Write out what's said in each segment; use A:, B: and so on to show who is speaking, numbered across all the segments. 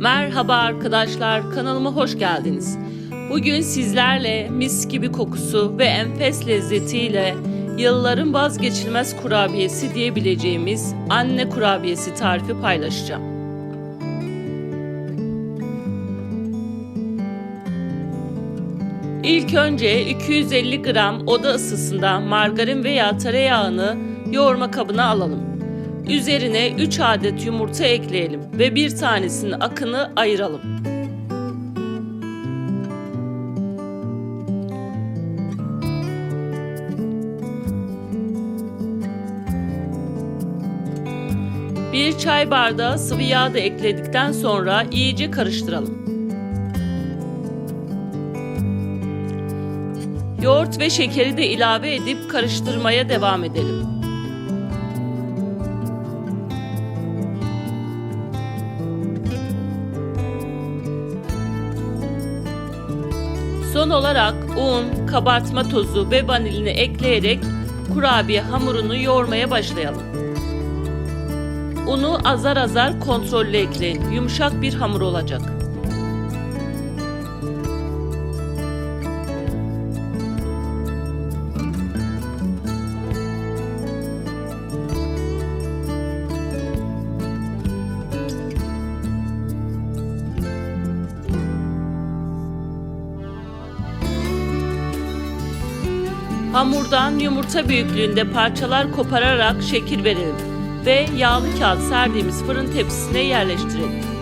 A: Merhaba arkadaşlar, kanalıma hoş geldiniz. Bugün sizlerle mis gibi kokusu ve enfes lezzetiyle yılların vazgeçilmez kurabiyesi diyebileceğimiz anne kurabiyesi tarifi paylaşacağım. İlk önce 250 gram oda ısısında margarin veya tereyağını yoğurma kabına alalım. Üzerine 3 adet yumurta ekleyelim ve bir tanesinin akını ayıralım. Bir çay bardağı sıvı yağ da ekledikten sonra iyice karıştıralım. Yoğurt ve şekeri de ilave edip karıştırmaya devam edelim. Son olarak un, kabartma tozu ve vanilini ekleyerek kurabiye hamurunu yoğurmaya başlayalım. Unu azar azar kontrollü ekleyin. Yumuşak bir hamur olacak. Hamurdan yumurta büyüklüğünde parçalar kopararak şekil verelim ve yağlı kağıt serdiğimiz fırın tepsisine yerleştirelim.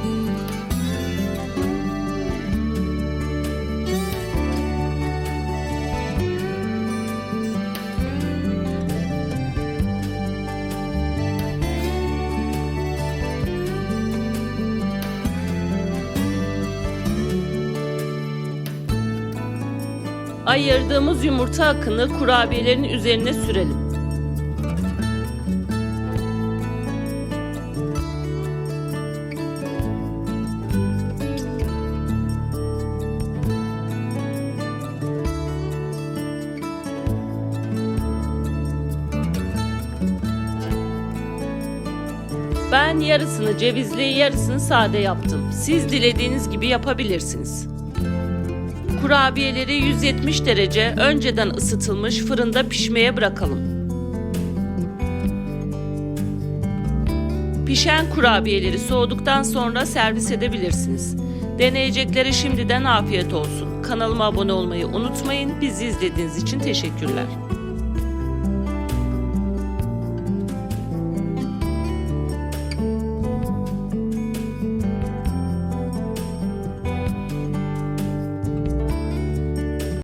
A: Ayırdığımız yumurta akını kurabiyelerin üzerine sürelim. Ben yarısını cevizli, yarısını sade yaptım. Siz dilediğiniz gibi yapabilirsiniz. Kurabiyeleri 170 derece önceden ısıtılmış fırında pişmeye bırakalım. Pişen kurabiyeleri soğuduktan sonra servis edebilirsiniz. Deneyeceklere şimdiden afiyet olsun. Kanalıma abone olmayı unutmayın. Bizi izlediğiniz için teşekkürler.